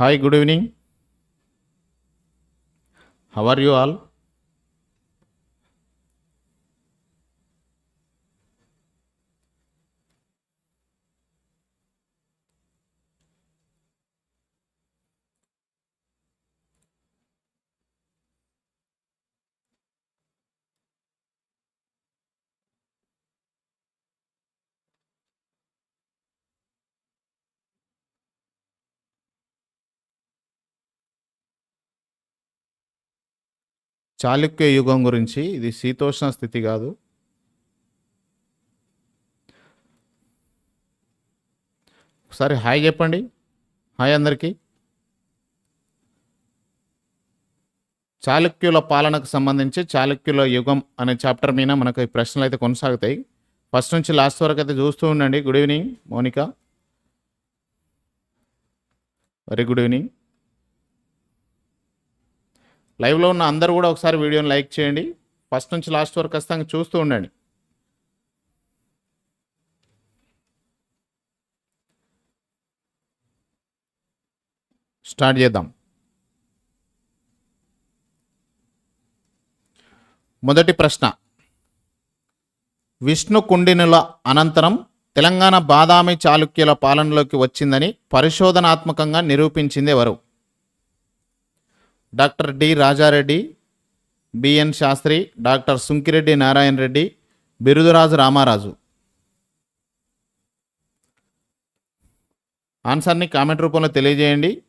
Hi, good evening. How are you all? Chalukya యుగం గురించి ఇది శీతోష్ణ స్థితి కాదు. ఒకసారి హాయ్ చెప్పండి. హాయ్ అందరికీ. చాళుక్యుల పాలనకు సంబంధించి చాళుక్యుల యుగం అనే చాప్టర్ మీద మనకు ఈ ప్రశ్నలు అయితే కొనసాగుతాయి. ఫస్ట్ నుంచి లాస్ట్ వరకు అయితే చూస్తూ ఉండండి. Good evening Monika. Very good evening. లైవ్లో ఉన్న అందరూ కూడా ఒకసారి వీడియోని లైక్ చేయండి. ఫస్ట్ నుంచి లాస్ట్ వరకు ఖచ్చితంగా చూస్తూ ఉండండి. స్టార్ట్ చేద్దాం. మొదటి ప్రశ్న. విష్ణు కుండినుల అనంతరం తెలంగాణ బాదామి చాళుక్యుల పాలనలోకి వచ్చిందని పరిశోధనాత్మకంగా నిరూపించింది ఎవరు? Doctor D Rajareddy B N Sastry doctor Sunkireddy Narayana Reddy Biruduraju Ramaraju. ఆన్సర్ని కామెంట్ రూపంలో తెలియజేయండి.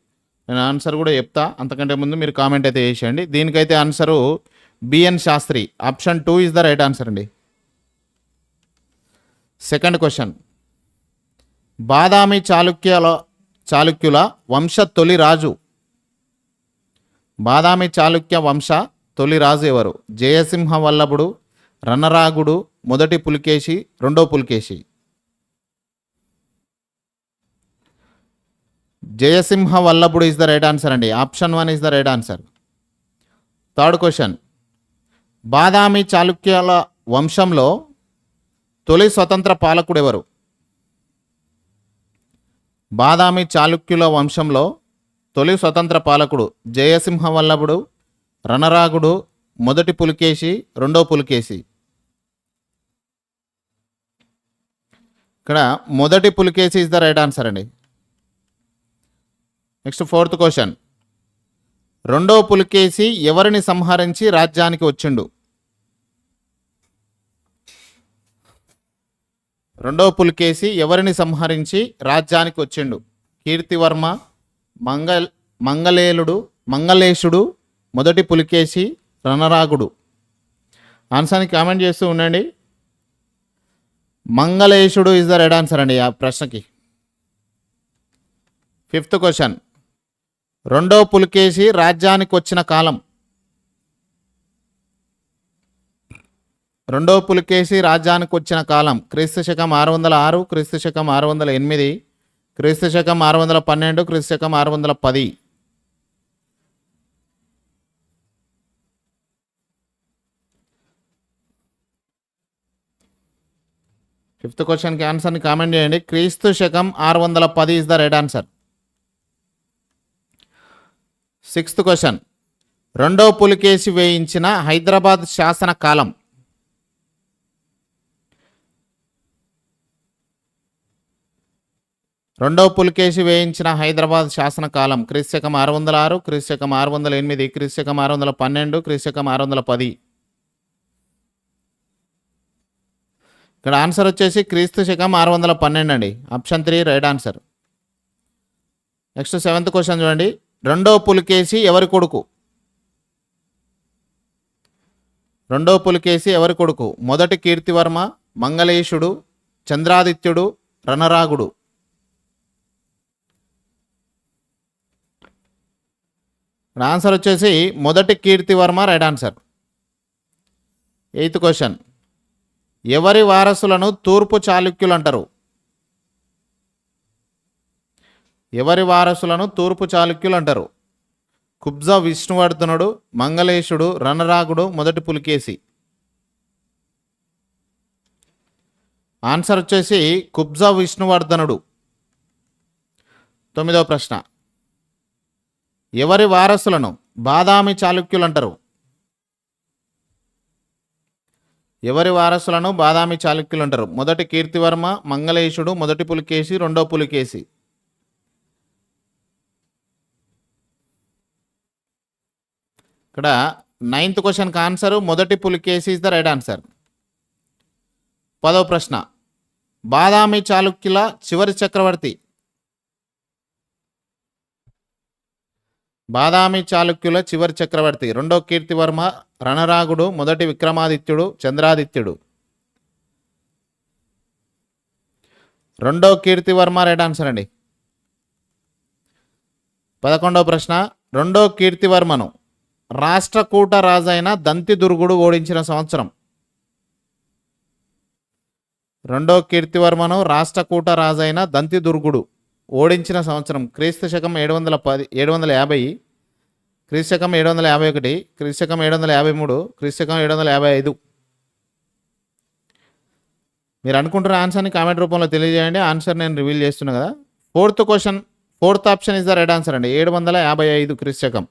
నేను ఆన్సర్ కూడా చెప్తా. అంతకంటే ముందు మీరు కామెంట్ అయితే చేసేయండి. దీనికైతే answer B N Sastry. Option two is the right answer అండి. Second question. బాదామి చాళుక్యల చాళుక్యుల వంశ తొలి రాజు బాదామి చాళుక్య వంశ తొలి రాజు ఎవరు? జయసింహ వల్లభుడు రణరాగుడు మొదటి పులికేశి రెండో Pulakeshi. Jayasimha Vallabhudu is the right answer అండి. Option one is the right answer third question Badami చాళుక్యాల వంశంలో తొలి స్వతంత్ర పాలకుడు ఎవరు? బాదామి చాళుక్యుల వంశంలో తొలి స్వతంత్ర పాలకుడు జయసింహ వల్లభుడు రణరాగుడు మొదటి పులికేశి రెండో పులికేశి. ఇక్కడ మొదటి Pulakeshi is the right answer అండి. నెక్స్ట్ ఫోర్త్ క్వశ్చన్ రెండో పులికేసి ఎవరిని సంహరించి రాజ్యానికి వచ్చిండు? రెండో పులికేసి ఎవరిని సంహరించి రాజ్యానికి వచ్చిండు? కీర్తివర్మ మంగల్ మంగళేలుడు మంగళేశుడు మొదటి పులికేసి రణరాగుడు. ఆన్సర్ని కామెంట్ చేస్తూ ఉండండి. Mangaleshudu is the right answer అండి ఆ ప్రశ్నకి. ఫిఫ్త్ క్వశ్చన్ రెండో పులికేసి రాజ్యానికి వచ్చిన కాలం. రెండో పులికేసి రాజ్యానికి వచ్చిన కాలం. క్రీస్తు శకం ఆరు వందల ఆరు క్రీస్తు శకం ఆరు వందల ఎనిమిది క్రీస్తు శకం ఆరు వందల పన్నెండు క్రీస్తు శకం ఆరు వందల పది. ఫిఫ్త్ క్వశ్చన్కి ఆన్సర్ని కామెంట్ చేయండి. క్రీస్తు శకం ఆరు వందల పది is the right answer sixth question. రెండో పులికేసి వేయించిన హైదరాబాద్ శాసన కాలం రెండో పులికేసి వేయించిన హైదరాబాద్ శాసనకాలం క్రీస్తకం ఆరు వందల ఆరు క్రీస్తకం ఆరు వందల ఎనిమిది క్రీస్తకం ఆరు వందల పన్నెండు క్రీస్తకం ఆరు వందల పది ఇక్కడ ఆన్సర్ వచ్చేసి క్రీస్తు శకం ఆరు వందల పన్నెండు అండి option three right answer. Next seventh question చూడండి. రెండో పులికేసి ఎవరి కొడుకు? రెండో పులికేసి ఎవరి కొడుకు? మొదటి కీర్తివర్మ మంగళేశుడు చంద్రాదిత్యుడు రణరాగుడు. ఆన్సర్ వచ్చేసి మొదటి Kirtivarma right answer eighth question ఎవరి వారసులను తూర్పు చాళుక్యులు అంటారు? ఎవరి వారసులను తూర్పు చాళుక్యులు అంటారు? కుబ్జా విష్ణువర్ధనుడు మంగళేశుడు రణరాగుడు మొదటి పులికేసి. ఆన్సర్ వచ్చేసి కుబ్జా విష్ణువర్ధనుడు. తొమ్మిదవ ప్రశ్న. ఎవరి వారసులను బాదామి చాళుక్యులు అంటారు ఎవరి వారసులను బాదామి చాళుక్యులు అంటారు మొదటి కీర్తివర్మ మంగళేశుడు మొదటి పులికేసి రెండో పులికేసి ఇక్కడ నైన్త్ క్వశ్చన్కి ఆన్సర్ మొదటి Pulakeshi is the right answer పదో ప్రశ్న. బాదామి చాళుక్యుల చివరి చక్రవర్తి బాదామి చాళుక్యుల చివరి చక్రవర్తి. రెండో కీర్తివర్మ రణరాగుడు మొదటి విక్రమాదిత్యుడు చంద్రాదిత్యుడు. రెండో కీర్తివర్మ రైట్ ఆన్సర్ అండి. పదకొండవ ప్రశ్న. రెండో కీర్తివర్మను రాష్ట్రకూట రాజైన దంతిదుర్గుడు ఓడించిన సంవత్సరం. రెండో కీర్తివర్మను రాష్ట్రకూట రాజైన దంతిదుర్గుడు ఓడించిన సంవత్సరం క్రీస్తు శకం ఏడు వందల పది ఏడు వందల యాభై క్రీస్తు శకం ఏడు వందల యాభై ఒకటి క్రీస్తు శకం ఏడు వందల యాభై మూడు క్రీస్తు శకం ఏడు వందల యాభై ఐదు. మీరు అనుకుంటున్న ఆన్సర్ని కామెంట్ రూపంలో తెలియజేయండి. ఆన్సర్ నేను రివీల్ చేస్తున్నా కదా. Fourth question fourth option is the right answer అండి. ఏడు వందల యాభై ఐదు క్రీస్తు పన్నెండో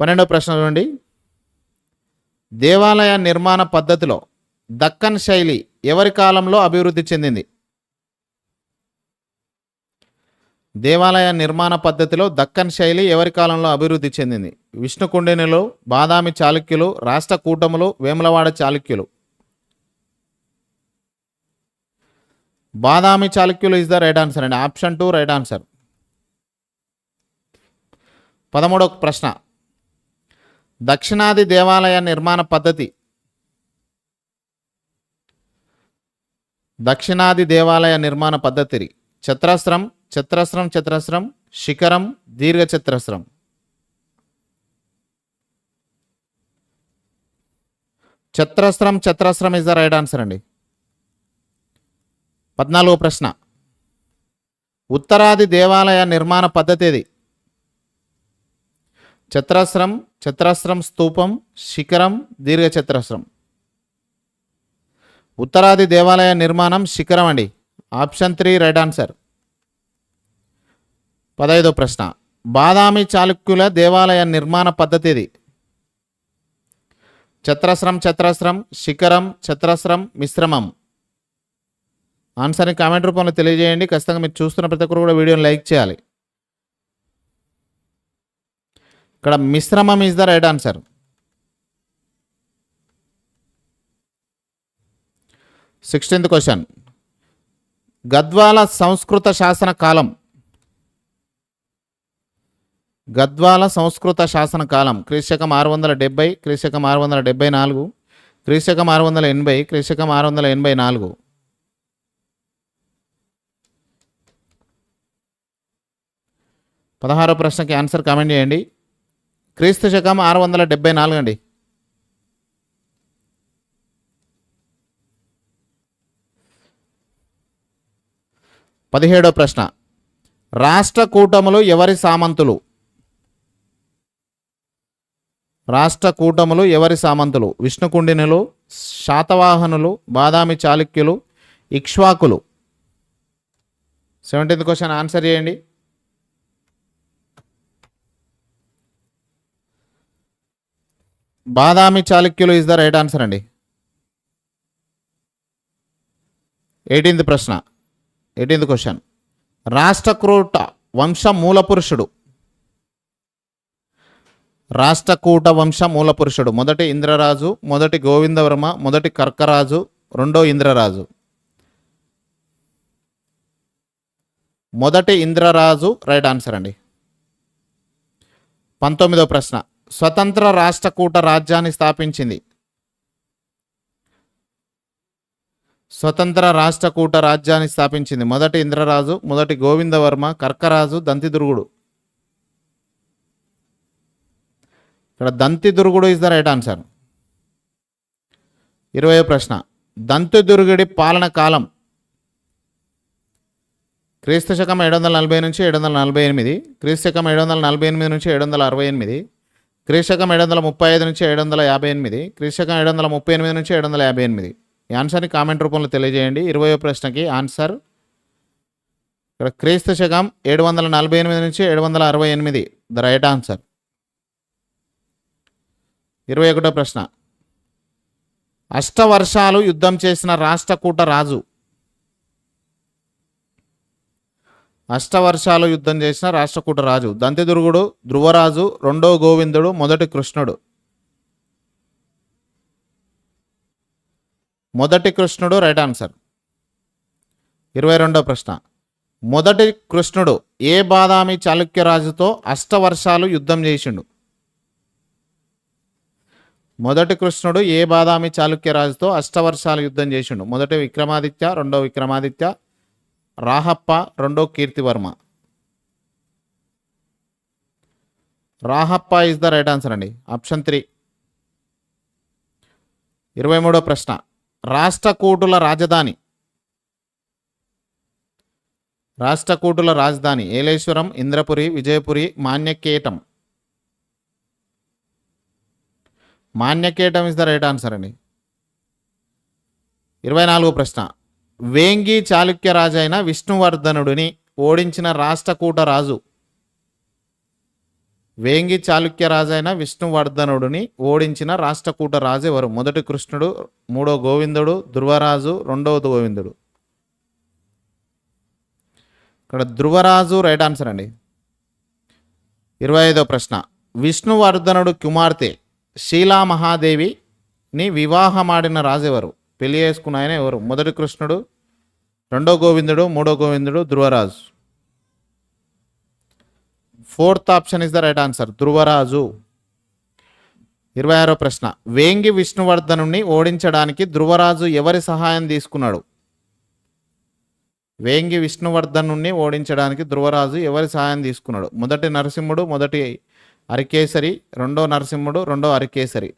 పన్నెండవ ప్రశ్న చూడండి. దేవాలయ నిర్మాణ పద్ధతిలో దక్కన్ శైలి ఎవరి కాలంలో అభివృద్ధి చెందింది? దేవాలయ నిర్మాణ పద్ధతిలో దక్కన్ శైలి ఎవరి కాలంలో అభివృద్ధి చెందింది? విష్ణుకుండినులు బాదామి చాళుక్యులు రాష్ట్ర కూటములు వేములవాడ చాళుక్యులు. బాదామి చాళుక్యులు ఇస్ ద రైట్ ఆన్సర్ అండి. ఆప్షన్ టూ రైట్ ఆన్సర్ పదమూడవ ప్రశ్న. దక్షిణాది దేవాలయ నిర్మాణ పద్ధతి. దక్షిణాది దేవాలయ నిర్మాణ పద్ధతి చత్రాస్త్రం చత్రస్రం చత్రస్రం శిఖరం దీర్ఘ చతురస్రం చత్రస్రం చత్రస్రం ఇస్ ద రైట్ ఆన్సర్ అండి. పద్నాలుగో ప్రశ్న. ఉత్తరాది దేవాలయ నిర్మాణ పద్ధతి ఏది చత్రస్రం చత్రస్రం స్తూపం శిఖరం దీర్ఘ చత్రస్రం ఉత్తరాది దేవాలయ నిర్మాణం శిఖరం అండి. ఆప్షన్ త్రీ రైట్ ఆన్సర్ పదహైదో ప్రశ్న. బాదామి చాళుక్యుల దేవాలయ నిర్మాణ పద్ధతి ఇది చత్రస్రం చత్రస్రం శిఖరం చత్రస్రం మిశ్రమం. ఆన్సర్ని కామెంట్ రూపంలో తెలియజేయండి. ఖచ్చితంగా మీరు చూస్తున్న ప్రతి ఒక్కరు కూడా వీడియోని లైక్ చేయాలి. ఇక్కడ మిశ్రమం is the right answer sixteenth question Gadwal సంస్కృత శాసన కాలం. గద్వాల సంస్కృత శాసన కాలం క్రీశకం ఆరు వందల డెబ్బై క్రీశకం ఆరు వందల డెబ్బై నాలుగు క్రీశకం ఆరు వందల ఎనభై క్రీశకం ఆరు వందల ఎనభై నాలుగు. పదహారో ప్రశ్నకి ఆన్సర్ కామెంట్ చేయండి. క్రీస్తు శకం ఆరు వందల డెబ్బై నాలుగు అండి. పదిహేడో ప్రశ్న. రాష్ట్ర కూటములు ఎవరి సామంతులు? రాష్ట్ర కూటములు ఎవరి సామంతులు? విష్ణుకుండినులు శాతవాహనులు బాదామి చాళుక్యులు ఇక్ష్వాకులు. సెవెంటీన్త్ క్వశ్చన్ ఆన్సర్ చేయండి. బాదామి చాళుక్యులు ఇస్ ద రైట్ ఆన్సర్ అండి. ఎయిటీన్త్ ప్రశ్న. ఎయిటీన్త్ క్వశ్చన్ రాష్ట్రకూట వంశ మూలపురుషుడు రాష్ట్రకూట వంశ మూలపురుషుడు. మొదటి ఇంద్రరాజు మొదటి గోవిందవర్మ మొదటి కర్కరాజు రెండో ఇంద్రరాజు. మొదటి ఇంద్రరాజు రైట్ ఆన్సర్ అండి. పంతొమ్మిదో ప్రశ్న. స్వతంత్ర రాష్ట్రకూట రాజ్యాన్ని స్థాపించింది. స్వతంత్ర రాష్ట్రకూట రాజ్యాన్ని స్థాపించింది. మొదటి ఇంద్రరాజు మొదటి గోవిందవర్మ కర్కరాజు దంతిదుర్గుడు. ఇక్కడ Danti Durgudu is the right answer ఇరవై ప్రశ్న. దంతి దుర్గుడి పాలన కాలం. క్రీస్తు శకం ఏడు వందల నలభై నుంచి ఏడు వందల నలభై ఎనిమిది క్రీస్తు శకం ఏడు వందల నలభై ఎనిమిది నుంచి ఏడు వందల అరవై ఎనిమిది క్రీస్తు శకం ఏడు వందల ముప్పై ఐదు నుంచి ఏడు వందల యాభై ఎనిమిది క్రీస్తు శకం ఏడు వందల ముప్పై ఎనిమిది నుంచి ఏడు వందల యాభై ఎనిమిది. ఈ ఆన్సర్ని కామెంట్ రూపంలో తెలియజేయండి. ఇరవయో ప్రశ్నకి ఆన్సర్ ఇక్కడ క్రీస్తు శకం ఏడు వందల నలభై ఎనిమిది నుంచి ఏడు వందల అరవై ఎనిమిది ద రైట్ ఆన్సర్ ఇరవై ఒకటో ప్రశ్న. అష్టవర్షాలు యుద్ధం చేసిన రాష్ట్రకూట రాజు. అష్టవర్షాలు యుద్ధం చేసిన రాష్ట్రకూట రాజు. దంతిదుర్గుడు ధ్రువరాజు రెండో గోవిందుడు మొదటి కృష్ణుడు. మొదటి కృష్ణుడు రైట్ ఆన్సర్. ఇరవై రెండో ప్రశ్న. మొదటి కృష్ణుడు ఏ బాదామి చాళుక్యరాజుతో అష్టవర్షాలు యుద్ధం చేసిండు? మొదటి కృష్ణుడు ఏ బాదామి చాళుక్యరాజుతో అష్టవర్షాలు యుద్ధం చేసిండు? మొదటి విక్రమాదిత్య రెండో విక్రమాదిత్య రాహప్ప రెండో Kirtivarma. Rahappa is the right answer అండి. ఆప్షన్ త్రీ ఇరవై మూడో ప్రశ్న. రాష్ట్రకూటుల రాజధాని. రాష్ట్రకూటుల రాజధాని Eleswaram Indrapuri Vijayapuri Manyakhetam. Manyakhetam is the right answer అండి. ఇరవై నాలుగు ప్రశ్న. వేంగి చాళుక్య రాజు అయిన విష్ణువర్ధనుడిని ఓడించిన రాష్ట్రకూట రాజు. వేంగి చాళుక్య రాజు అయిన విష్ణువర్ధనుడిని ఓడించిన రాష్ట్రకూట రాజు ఎవరు? మొదటి కృష్ణుడు మూడో గోవిందుడు ధ్రువరాజు రెండవది గోవిందుడు. ఇక్కడ ధ్రువరాజు రైట్ ఆన్సర్ అండి. ఇరవై ఐదో ప్రశ్న. విష్ణువర్ధనుడు కుమార్తె శీలా మహాదేవిని వివాహమాడిన రాజు ఎవరు పెళ్ళి చేసుకున్న ఆయన ఎవరు? మొదటి కృష్ణుడు రెండో గోవిందుడు మూడో Govindudu Dhruvaraju fourth option is the right answer Dhruvaraju ఇరవై ఆరో ప్రశ్న. వేంగి విష్ణువర్ధనుని ఓడించడానికి ధ్రువరాజు ఎవరి సహాయం తీసుకున్నాడు? వేంగి విష్ణువర్ధనుని ఓడించడానికి ధ్రువరాజు ఎవరి సహాయం తీసుకున్నాడు? మొదటి నరసింహుడు మొదటి అరికేసరి రెండో నరసింహుడు రెండో అరికేసరి.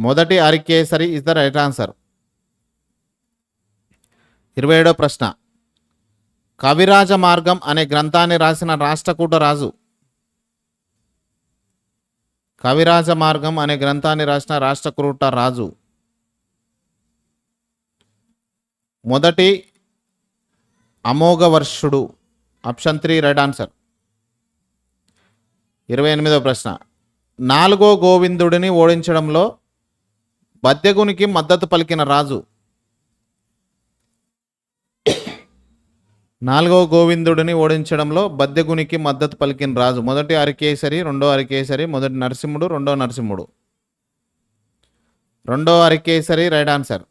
మొదటి Arikesari is the right answer ఇరవై ఏడో ప్రశ్న. కవిరాజ మార్గం అనే గ్రంథాన్ని రాసిన రాష్ట్రకూట రాజు. కవిరాజ మార్గం అనే గ్రంథాన్ని రాసిన రాష్ట్రకూట రాజు. మొదటి Amoghavarshudu. Option three right answer ఇరవై ఎనిమిదో ప్రశ్న. నాలుగో గోవిందుడిని ఓడించడంలో బద్దెగునికి మద్దతు పలికిన రాజు. నాలుగో గోవిందుడిని ఓడించడంలో బద్దెగునికి మద్దతు పలికిన రాజు. మొదటి అరికేసరి రెండో అరికేసరి మొదటి నరసింహుడు రెండో నరసింహుడు. రెండో అరికేసరి రైట్ ఆన్సర్.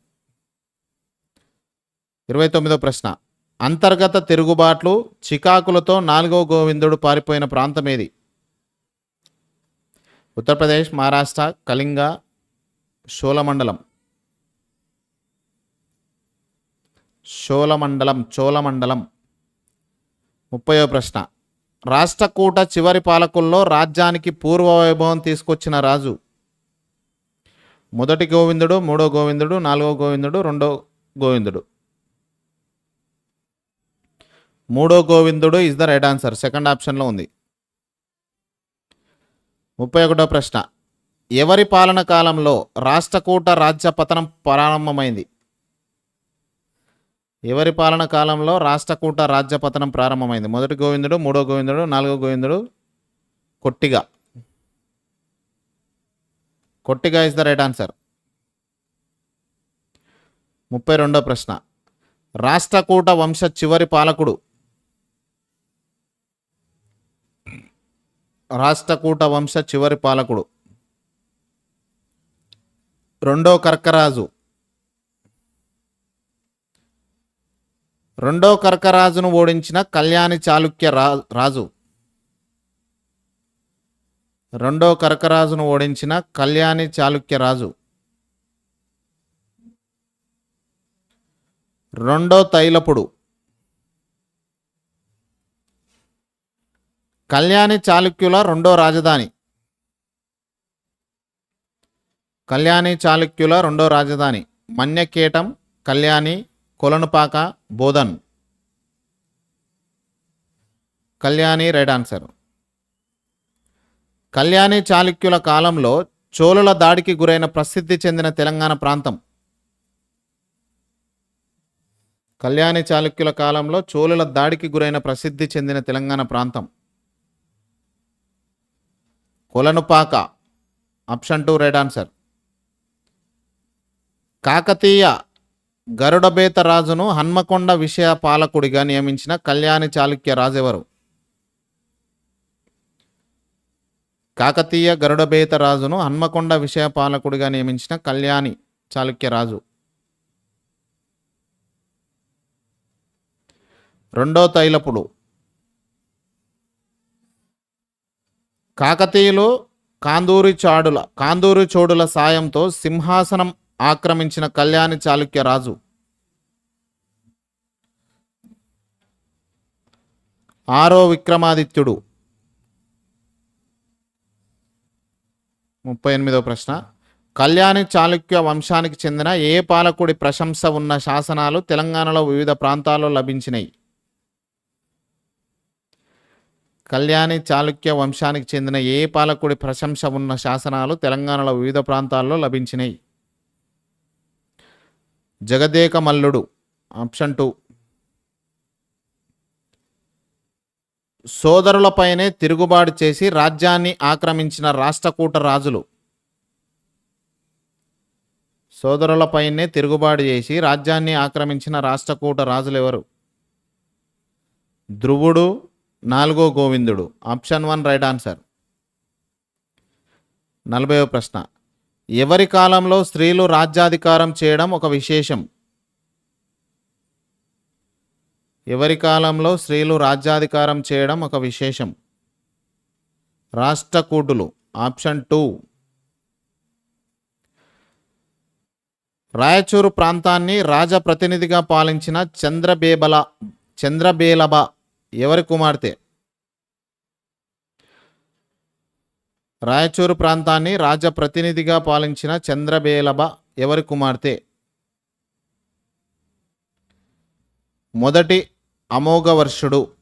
ఇరవై తొమ్మిదో ప్రశ్న. అంతర్గత తిరుగుబాట్లు చికాకులతో నాలుగో గోవిందుడు పారిపోయిన ప్రాంతం ఏది? ఉత్తరప్రదేశ్ మహారాష్ట్ర కళింగ షోలమండలం షోలమండలం చోళమండలం. ముప్పయో ప్రశ్న. రాష్ట్రకూట చివరి పాలకుల్లో రాజ్యానికి పూర్వ వైభవం తీసుకొచ్చిన రాజు. మొదటి గోవిందుడు మూడో గోవిందుడు నాలుగో గోవిందుడు రెండో గోవిందుడు. మూడో Govindudu is the right answer second ఆప్షన్లో ఉంది. ముప్పై ఒకటో ప్రశ్న. ఎవరి పాలన కాలంలో రాష్ట్రకూట రాజ్య పతనం ప్రారంభమైంది? ఎవరి పాలన కాలంలో రాష్ట్రకూట రాజ్య పతనం ప్రారంభమైంది? మొదటి గోవిందుడు మూడో గోవిందుడు నాలుగో Govindudu Kottiga. Kottiga is the right answer ముప్పై రెండో ప్రశ్న. రాష్ట్రకూట వంశ చివరి పాలకుడు రాష్ట్రకూట వంశ చివరి పాలకుడు. రెండో కర్కరాజు. రెండో కర్కరాజును ఓడించిన కళ్యాణి చాళుక్య రా రాజు. రెండో కర్కరాజును ఓడించిన కళ్యాణి చాళుక్య రాజు. రెండో తైలపుడు. కళ్యాణి చాళుక్యుల రెండో రాజధాని. కళ్యాణి చాళుక్యుల రెండో రాజధాని. మన్యకేటం Kalyani Kolanupaka Bodhan. Kalyani right answer. Kalyani చాళుక్యుల కాలంలో చోళుల దాడికి గురైన ప్రసిద్ధి చెందిన తెలంగాణ ప్రాంతం. కళ్యాణి చాళుక్యుల కాలంలో చోళుల దాడికి గురైన ప్రసిద్ధి చెందిన తెలంగాణ ప్రాంతం. Kolanupaka. Option two right answer Kakatiya Garudabeta రాజును హన్మకొండ విషయ పాలకుడిగా నియమించిన కళ్యాణి చాళుక్య రాజు ఎవరు? కాకతీయ గరుడబేత రాజును హన్మకొండ విషయ పాలకుడిగా నియమించిన కళ్యాణి చాళుక్య రాజు. రెండో తైలపుడు కాకతీయులు కాందూరి చాడుల కాందూరి చోడుల సాయంతో సింహాసనం ఆక్రమించిన కళ్యాణి చాళుక్య రాజు. ఆరో విక్రమాదిత్యుడు. ముప్పై ఎనిమిదో ప్రశ్న. కళ్యాణి చాళుక్య వంశానికి చెందిన ఏ పాలకుడి ప్రశంస ఉన్న శాసనాలు తెలంగాణలో వివిధ ప్రాంతాల్లో లభించినాయి? కళ్యాణి చాళుక్య వంశానికి చెందిన ఏ పాలకుడి ప్రశంస ఉన్న శాసనాలు తెలంగాణలో వివిధ ప్రాంతాల్లో లభించినాయి జగదేక మల్లుడు ఆప్షన్ టూ. సోదరులపైనే తిరుగుబాటు చేసి రాజ్యాన్ని ఆక్రమించిన రాష్ట్రకూట రాజులు. సోదరులపైనే తిరుగుబాటు చేసి రాజ్యాన్ని ఆక్రమించిన రాష్ట్రకూట రాజులు ఎవరు? ధ్రువుడు నాలుగో గోవిందుడు. Option one right answer. నలభైవ ప్రశ్న. ఎవరి కాలంలో స్త్రీలు రాజ్యాధికారం చేయడం ఒక విశేషం? ఎవరి కాలంలో స్త్రీలు రాజ్యాధికారం చేయడం ఒక విశేషం? రాష్ట్రకూటులు. Option two. రాయచూరు ప్రాంతాన్ని రాజప్రతినిధిగా పాలించిన చంద్రబేబల చంద్రబేలబ ఎవరి కుమార్తె? రాయచూరు ప్రాంతాన్ని రాజప్రతినిధిగా పాలించిన చంద్రబేలబ ఎవరి కుమార్తె? మొదటి అమోఘవర్షుడు.